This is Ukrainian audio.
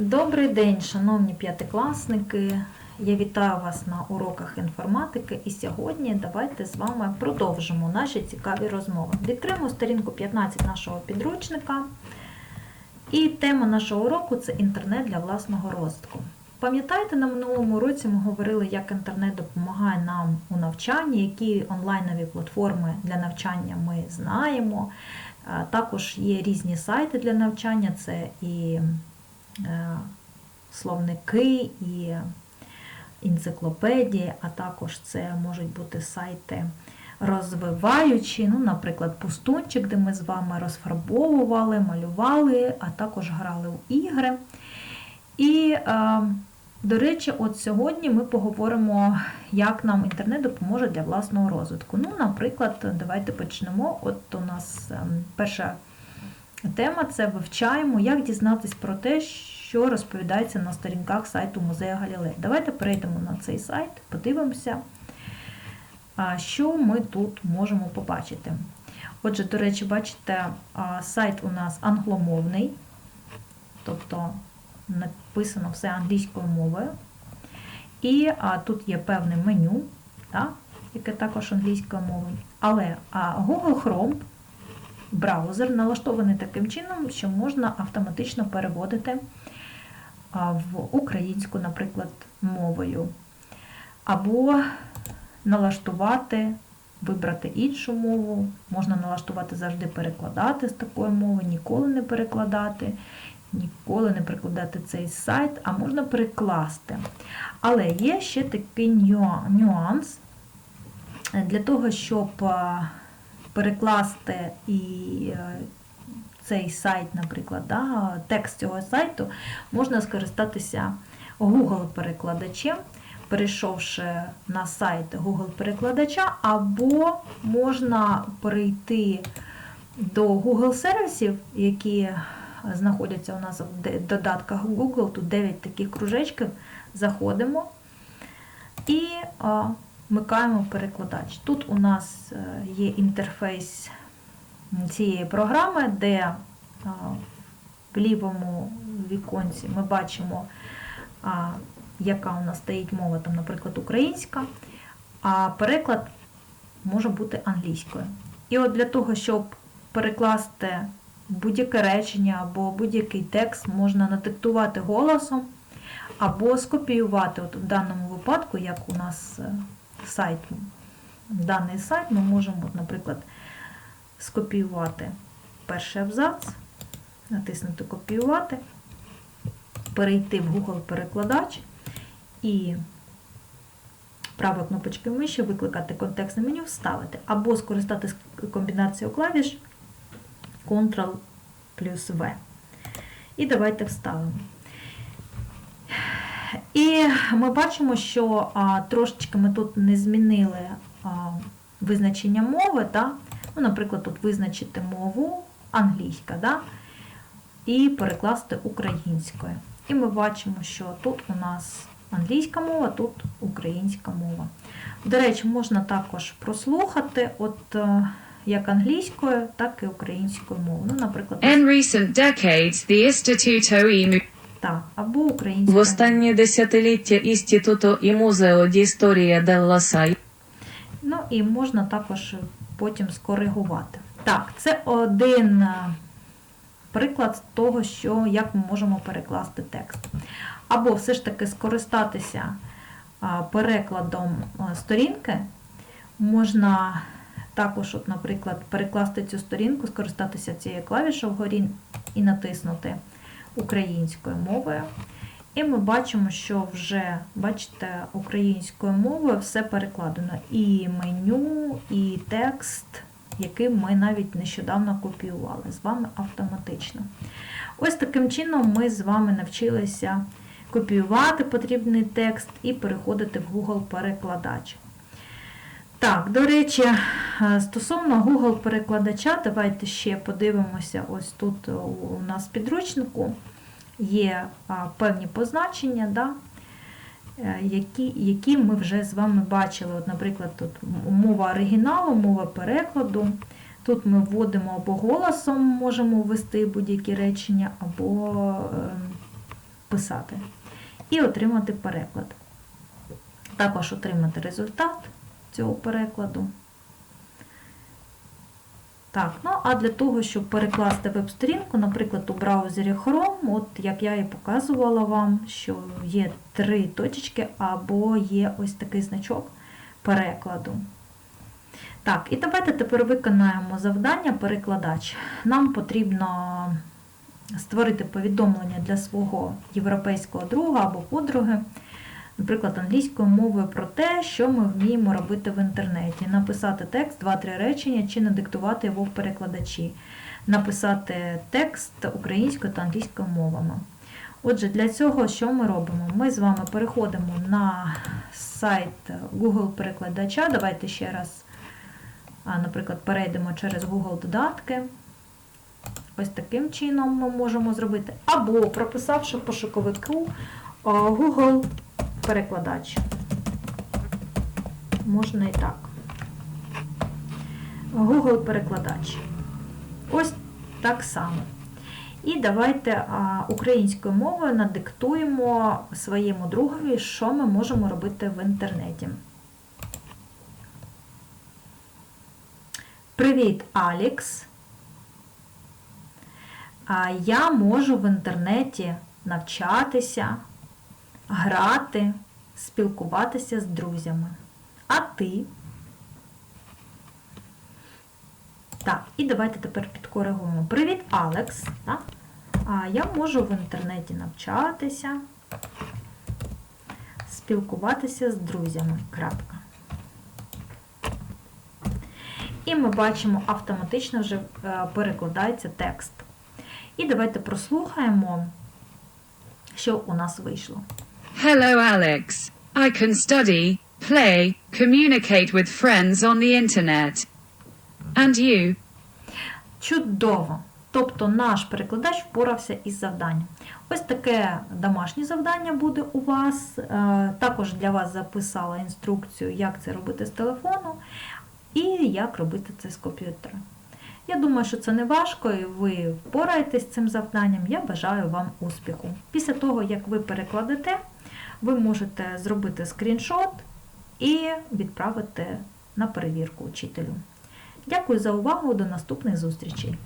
Добрий день, шановні п'ятикласники. Я вітаю вас на уроках інформатики і сьогодні давайте з вами продовжимо наші цікаві розмови. Відкриємо сторінку 15 нашого підручника. І тема нашого уроку це інтернет для власного розвитку. Пам'ятаєте, на минулому році ми говорили, як інтернет допомагає нам у навчанні, які онлайнові платформи для навчання ми знаємо. Також є різні сайти для навчання, це і словники, і енциклопедії, а також це можуть бути сайти розвиваючі, ну, наприклад, пустунчик, де ми з вами розфарбовували, малювали, а також грали у ігри. І, е, до речі, от сьогодні ми поговоримо, як нам інтернет допоможе для власного розвитку. Ну, наприклад, давайте почнемо. От у нас ем, перша тема це вивчаємо, як дізнатись про те, що розповідається на сторінках сайту музею Галілей. Давайте перейдемо на цей сайт, подивимося, що ми тут можемо побачити. Отже, до речі, бачите, сайт у нас англомовний, тобто написано все англійською мовою. І а, тут є певне меню, так, яке також англійською мовою. Але а, Google Chrome браузер налаштований таким чином, що можна автоматично переводити в українську, наприклад, мовою. Або налаштувати, вибрати іншу мову. Можна налаштувати завжди перекладати з такої мови, ніколи не перекладати, ніколи не перекладати цей сайт, а можна перекласти. Але є ще такий нюанс. Для того, щоб перекласти і е, цей сайт, наприклад, да, текст цього сайту, можна скористатися Google-перекладачем, перейшовши на сайт Google-перекладача, або можна перейти до Google сервісів, які знаходяться у нас в додатках Google, тут 9 таких кружечків, заходимо. І а, вмикаємо перекладач. Тут у нас е, є інтерфейс цієї програми, де в лівому віконці ми бачимо, яка у нас стоїть мова, там, наприклад, українська, а переклад може бути англійською. І от для того, щоб перекласти будь-яке речення або будь-який текст, можна надиктувати голосом, або скопіювати. От в даному випадку, як у нас е, сайт, даний сайт, ми можемо, наприклад, скопіювати перший абзац, натиснути Копіювати, перейти в Google-перекладач і правою кнопочкою миші викликати контекстне меню, вставити, або скористатися комбінацією клавіш Ctrl плюс V. І давайте вставимо. І ми бачимо, що а, трошечки ми тут не змінили а, визначення мови. Да? Ну, наприклад, тут визначити мову англійська, да? і перекласти українською. І ми бачимо, що тут у нас англійська мова, тут українська мова. До речі, можна також прослухати от, е, як англійською, так і українською мовою. Ну, наприклад, In recent decades, the Istituto так, або В українською. останні десятиліття Істітуто і Музео ді Історія делла Сай Ну і можна також потім скоригувати. Так, це один е, приклад того, що, як ми можемо перекласти текст. Або все ж таки скористатися перекладом сторінки. Можна також, от, наприклад, перекласти цю сторінку, скористатися цією клавішою вгорі і натиснути українською мовою. І ми бачимо, що вже, бачите, українською мовою все перекладено. І меню, і текст, який ми навіть нещодавно копіювали з вами автоматично. Ось таким чином ми з вами навчилися копіювати потрібний текст і переходити в Google-перекладач. Так, до речі, е, стосовно Google-перекладача, давайте ще подивимося, ось тут у нас в підручнику є певні позначення, да, е, які, які ми вже з вами бачили. От, наприклад, тут мова оригіналу, мова перекладу. Тут ми вводимо або голосом можемо ввести будь-які речення, або вписати і отримати переклад. Також отримати результат цього перекладу. Так, ну а для того, щоб перекласти веб-сторінку, наприклад, у браузері Chrome, от як я і показувала вам, що є три точечки або є ось такий значок перекладу. Так, і давайте тепер виконаємо завдання перекладач. Нам потрібно створити повідомлення для свого європейського друга або подруги, наприклад, англійською мовою про те, що ми вміємо робити в інтернеті. Написати текст, 2-3 речення чи надиктувати його в перекладачі. Написати текст українською та англійською мовами. Отже, для цього що ми робимо? Ми з вами переходимо на сайт Google перекладача. Давайте ще раз, наприклад, перейдемо через Google додатки. Ось таким чином ми можемо зробити. Або прописавши пошуковику Google перекладач. Можна і так. Google перекладач. Ось так само. І давайте українською мовою надиктуємо своєму другові, що ми можемо робити в інтернеті. Привіт, Алікс. Я можу в інтернеті навчатися, грати, спілкуватися з друзями. А ти? Так, і давайте тепер підкоригуємо. Привіт, Алекс. Так? А я можу в інтернеті навчатися, спілкуватися з друзями. Крапка. І ми бачимо, автоматично вже е, перекладається текст. І давайте прослухаємо, що у нас вийшло. Hello, Alex. I can study, play, communicate with friends on the internet. And you? Чудово! Тобто наш перекладач впорався із завданням. Ось таке домашнє завдання буде у вас. Е, Також для вас записала інструкцію, як це робити з телефону і як робити це з комп'ютера. Я думаю, що це не важко, і ви впораєтесь з цим завданням. Я бажаю вам успіху. Після того, як ви перекладете, ви можете зробити скріншот і відправити на перевірку учителю. Дякую за увагу, до наступних зустрічей!